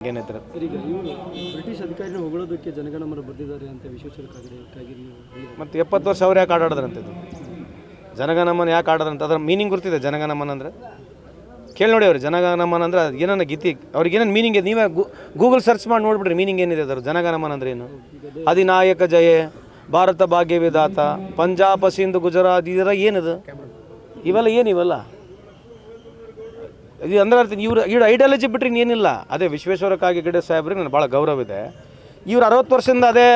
ಈಗ ಇವರು ಬ್ರಿಟಿಷ್ ಅಧಿಕಾರಿನ ಹೊಗಳೋದಕ್ಕೆ ಜನಗಣಮನ ಬರೆದಿದ್ದಾರೆ ಅಂತ ವಿಶ್ವೇಶ್ವರ ಕಾಗಡೆ ಕಾಗಿರಿ ಹೇಳಿದ್ದಾರೆ. ಮತ್ತು ಎಪ್ಪತ್ತು ವರ್ಷ ಅವ್ರು ಯಾಕೆ ಆಡಾಡಿದ್ರಂತೆ ಇದು? ಜನಗಣಮನ ಯಾಕೆ ಆಡೋದಂತ ಅದ್ರ ಮೀನಿಂಗ್ ಗೊತ್ತಿದೆ ಜನಗಣಮನ ಅಂದರೆ? ಕೇಳಿ ನೋಡಿ ಅವ್ರು ಜನಗಣಮನ ಅಂದ್ರೆ ಅದು ಏನನ್ನ ಗೀತಿ ಅವ್ರಿಗೆ ಏನೇನು ಮೀನಿಂಗ್ ಇದೆ? ನೀವೇ ಗೂಗಲ್ ಸರ್ಚ್ ಮಾಡಿ ನೋಡ್ಬಿಡ್ರಿ ಮೀನಿಂಗ್ ಏನಿದೆ ಅದ್ರ ಜನಗಣಮನ ಅಂದ್ರೆ ಏನು? ಅಧಿನಾಯಕ ಜಯ ಭಾರತ ಭಾಗ್ಯ ವಿಧಾತ ಪಂಜಾಬ್ ಸಿಂಧು ಗುಜರಾತ್ ಇದರ ಏನಿದು? ಇವೆಲ್ಲ ಏನು ಇವೆಲ್ಲ? ಇದು ಅಂದ್ರೆ ಅರ್ಥ, ಇವ್ರು, ಇವ್ರ ಐಡಿಯಾಲಜಿ ಬಿಟ್ಟರೆ ಇನ್ನೇನಿಲ್ಲ. ಅದೇ ವಿಶ್ವೇಶ್ವರ ಕಾಗಿಗಡೆ ಸಾಹೇಬ್ರಿಗೆ ನನಗೆ ಭಾಳ ಗೌರವ ಇದೆ. ಇವ್ರು ಅರವತ್ತು ವರ್ಷದಿಂದ ಅದೇ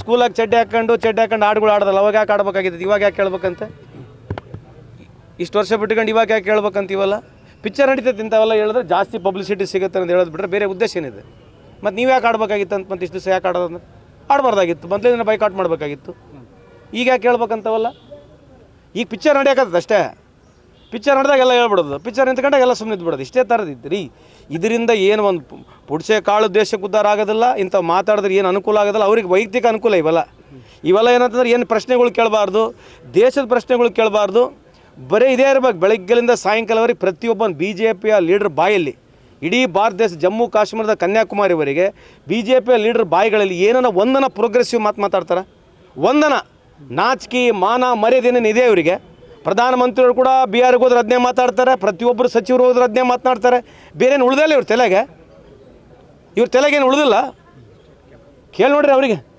ಸ್ಕೂಲಾಗಿ ಚಡ್ಡಿ ಹಾಕೊಂಡು ಚಡ್ಡಿ ಹಾಕೊಂಡು ಆಡುಗಳು ಆಡೋದಲ್ಲ, ಅವಾಗ ಯಾಕೆ ಆಡ್ಬೇಕಾಗಿದ್ದು ಇವಾಗ ಯಾಕೆ ಕೇಳ್ಬೇಕಂತೆ ಇಷ್ಟು ವರ್ಷ ಬಿಟ್ಕೊಂಡು ಇವಾಗ ಯಾಕೆ ಕೇಳ್ಬೇಕಂತ ಇವಲ್ಲ? ಪಿಕ್ಚರ್ ನಡೀತೈತೆ ಇಂಥವೆಲ್ಲ ಹೇಳಿದ್ರೆ ಜಾಸ್ತಿ ಪಬ್ಲಿಸಿಟಿ ಸಿಗುತ್ತೆ ಅಂತ ಹೇಳೋದು ಬಿಟ್ಟರೆ ಬೇರೆ ಉದ್ದೇಶ ಏನಿದೆ? ಮತ್ತು ನೀವು ಯಾಕೆ ಆಡ್ಬೇಕಾಗಿತ್ತು ಅಂತ ಮತ್ತೆ ಇಷ್ಟು ದಿವಸ ಯಾಕೆ ಆಡೋದಂದ್ರೆ ಆಡಬಾರ್ದಾಗಿತ್ತು. ಮೊದಲೇ ಬೈಕಾಟ್ ಮಾಡಬೇಕಾಗಿತ್ತು. ಈಗ ಯಾಕೆ ಕೇಳ್ಬೇಕಂತವಲ್ಲ ಈಗ ಪಿಕ್ಚರ್ ನಡೆಯಕತ್ತದ ಅಷ್ಟೇ ಪಿಕ್ಚರ್ ನಡೆದಾಗ ಎಲ್ಲ ಹೇಳ್ಬಿಡೋದು. ಪಿಕ್ಚರ್ ನಿಂತ್ಕೊಂಡಾಗ ಎಲ್ಲ ಸುಮ್ಮನೆ ಇದ್ಬಿಡೋದು. ಇಷ್ಟೇ ಥರದಿತ್ತು ರೀ ಇದರಿಂದ ಏನು ಒಂದು ಪುಡ್ಸೆ ಕಾಳು ದೇಶಕ್ಕೆ ಉದ್ಧಾರ ಆಗೋದಿಲ್ಲ, ಇಂಥ ಮಾತಾಡಿದ್ರೆ ಏನು ಅನುಕೂಲ ಆಗೋದಿಲ್ಲ. ಅವ್ರಿಗೆ ವೈಯಕ್ತಿಕ ಅನುಕೂಲ ಇವೆಲ್ಲ. ಇವೆಲ್ಲ ಏನಂತಂದ್ರೆ ಏನು ಪ್ರಶ್ನೆಗಳು ಕೇಳಬಾರ್ದು, ದೇಶದ ಪ್ರಶ್ನೆಗಳು ಕೇಳಬಾರ್ದು. ಬರೀ ಇದೇ ಇರಬೇಕು. ಬೆಳಗ್ಗೆಲಿಂದ ಸಾಯಂಕಾಲವರೆಗೆ ಪ್ರತಿಯೊಬ್ಬನ ಬಿ ಜೆ ಪಿಯ ಲೀಡರ್ ಬಾಯಲ್ಲಿ, ಇಡೀ ಭಾರತ ದೇಶ, ಜಮ್ಮು ಕಾಶ್ಮೀರದ ಕನ್ಯಾಕುಮಾರಿವರೆಗೆ ಬಿ ಜೆ ಪಿಯ ಲೀಡರ್ ಬಾಯಿಗಳಲ್ಲಿ ಏನನ್ನ ಒಂದನ ಪ್ರೋಗ್ರೆಸಿವ್ ಮಾತು ಮಾತಾಡ್ತಾರೆ? ಒಂದನ. ನಾಚಿಕೆ, ಮಾನ ಮರ್ಯಾದೆನೇನು ಇದೆ ಇವರಿಗೆ? ಪ್ರಧಾನಮಂತ್ರಿಗಳು ಕೂಡ ಬಿಹಾರಿಗೆ ಹೋದ್ರೆ ಅದನ್ನೇ ಮಾತಾಡ್ತಾರೆ, ಪ್ರತಿಯೊಬ್ಬರು ಸಚಿವರು ಹೋದ್ರೆ ಅದನ್ನೇ ಮಾತನಾಡ್ತಾರೆ ಬೇರೇನು ಉಳ್ದಲ್ಲ ಇವ್ರ ತಲೆಗೆ? ಇವ್ರ ತಲೆಗೇನು ಉಳಿದಿಲ್ಲ? ಕೇಳಿ ನೋಡ್ರಿ ಅವರಿಗೆ.